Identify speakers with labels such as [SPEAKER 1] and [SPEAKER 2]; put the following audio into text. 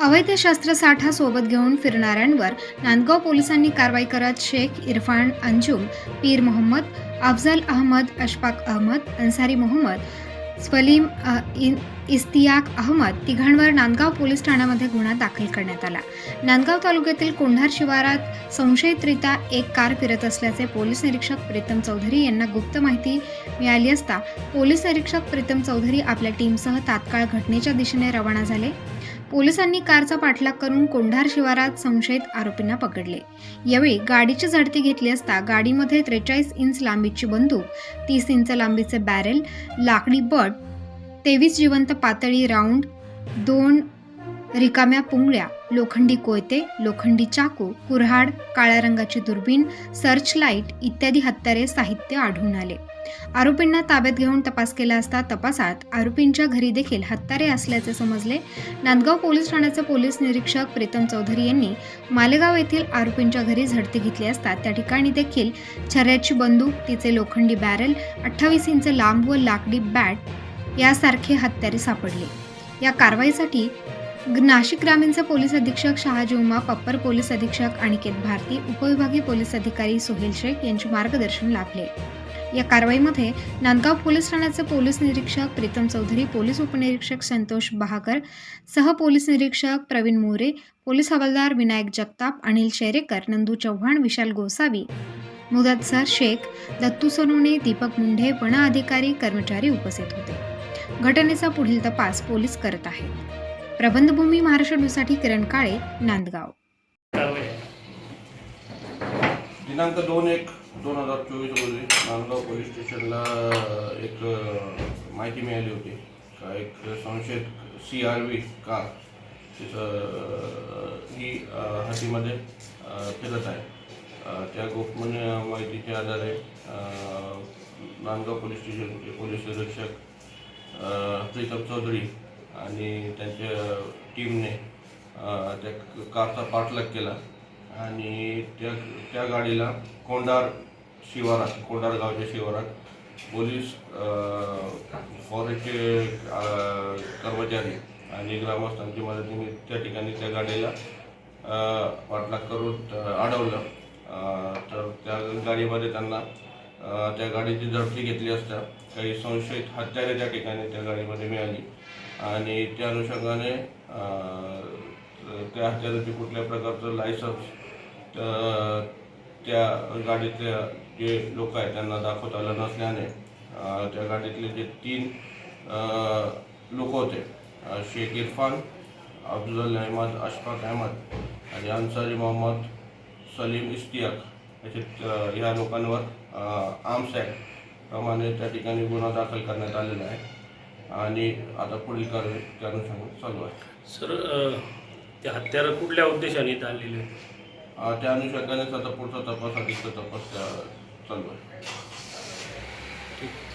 [SPEAKER 1] अवैध शस्त्रसाठा सोबत घेऊन फिरणाऱ्यांवर नांदगाव पोलिसांनी कारवाई करत शेख इरफान अंजुम पीर मोहम्मद अफजल अहमद अशफाक अहमद अन्सारी मोहम्मद स्वलीम इन इस्तियाक अहमद तिघांवर नांदगाव पोलीस ठाण्यामध्ये गुन्हा दाखल करण्यात आला. नांदगाव तालुक्यातील कोंढार शिवारात संशयितरित्या एक कार फिरत असल्याचे पोलीस निरीक्षक प्रीतम चौधरी यांना गुप्त माहिती मिळाली असता पोलीस निरीक्षक प्रीतम चौधरी आपल्या टीमसह तात्काळ घटनेच्या दिशेने रवाना झाले. पोलिसांनी कारचा पाठलाग करून कोंढार शिवारात संशयित आरोपींना पकडले. यावेळी गाडीची झडती घेतली असता गाडीमध्ये त्रेचाळीस इंच लांबीची बंदूक तीस इंच लांबीचे बॅरेल लाकडी बट तेवीस जिवंत पातळी राऊंड दोन रिकाम्या पुंगळ्या लोखंडी कोयते लोखंडी चाकू कुऱ्हाड काळ्या रंगाची दुर्बीण सर्च लाइट इत्यादी हत्यारे साहित्य आढळून आले. आरोपींना ताब्यात घेऊन तपास केला असता तपासात आरोपींच्या घरी देखील हत्यारे असल्याचे समजले. नांदगाव पोलीस ठाण्याचे पोलीस निरीक्षक प्रीतम चौधरी यांनी मालेगाव येथील आरोपींच्या घरी झडती घेतली असता त्या ठिकाणी देखील छर्याची बंदूक तिचे लोखंडी बॅरल अठ्ठावीस इंच लांब व लाकडी बॅट यासारखे हत्यारे सापडले. या कारवाईसाठी नाशिक ग्रामीणचे पोलीस अधीक्षक शहाजी उमाप अप्पर पोलीस अधीक्षक अनिकेत भारती उपविभागीय पोलीस अधिकारी सोहेल शेख यांचे मार्गदर्शन लाभले. या कारवाईमध्ये नांदगाव पोलीस ठाण्याचे पोलीस निरीक्षक प्रीतम चौधरी पोलीस उपनिरीक्षक संतोष बहाकर सह पोलीस निरीक्षक प्रवीण मोरे पोलीस हवालदार विनायक जगताप अनिल शेरेकर नंदू चव्हाण विशाल गोसावी मुदतसर शेख दत्तू सोनवणे दीपक मुंढे वन अधिकारी कर्मचारी उपस्थित होते. घटनेचा पुढील तपास पोलीस करत आहेत. प्रबंधभूमी महाराष्ट्र न्यूजसाठी किरण काळे नांदगाव.
[SPEAKER 2] दिनांक दोन एक दोन हजार चोवीस रोजी नांदगाव पोलीस स्टेशनला एक माहिती मिळाली होती. का एक संशयित सी आर व्ही कार तिचं ही हातीमध्ये फिरत आहे. त्या गोपनीय म्हणजे माहितीच्या आधारे नांदगाव पोलीस स्टेशनचे पोलीस निरीक्षक प्रीतम चौधरी आणि त्यांच्या टीमने त्या कारचा पाठलाग केला. आणि त्या त्या गाडीला कोंडार शिवारात कोंडार गावच्या शिवारात पोलीस फॉरेस्टचे कर्मचारी आणि ग्रामस्थांच्या मदतीने त्या ठिकाणी त्या गाडीला पाठलाग करून अडवलं. तर त्या गाडीमध्ये त्यांना त्या गाडीची झडपी घेतली असता. काही संशयित हत्यारे त्या ठिकाणी त्या गाडीमध्ये मिळाली. आणि त्या अनुषंगाने त्या हत्याराचे कुठल्या प्रकारचं लायसन्स तर त्या गाडीतल्या जे लोक आहेत त्यांना दाखवता आलं नसल्याने त्या गाडीतले जे तीन लोक होते शेख इरफान अफजल अहमद अशफाक अहमद आणि अन्सारी मोहम्मद सलीम इस्तियाक अ, ह्या लोकांवर आर्म्स ॲक्ट प्रमाणे त्या ठिकाणी गुन्हा दाखल करण्यात आलेला आहे. आणि आता पुढील कारवाई त्या अनुषंगाने चालू आहे.
[SPEAKER 3] सर ते हत्यारं कुठल्या उद्देशाने इथं आणलेले आहेत?
[SPEAKER 2] अ, त्या अनुषंगानेच आता पुढचा तपास अधिक तपास चालू आहे.
[SPEAKER 3] ठीक.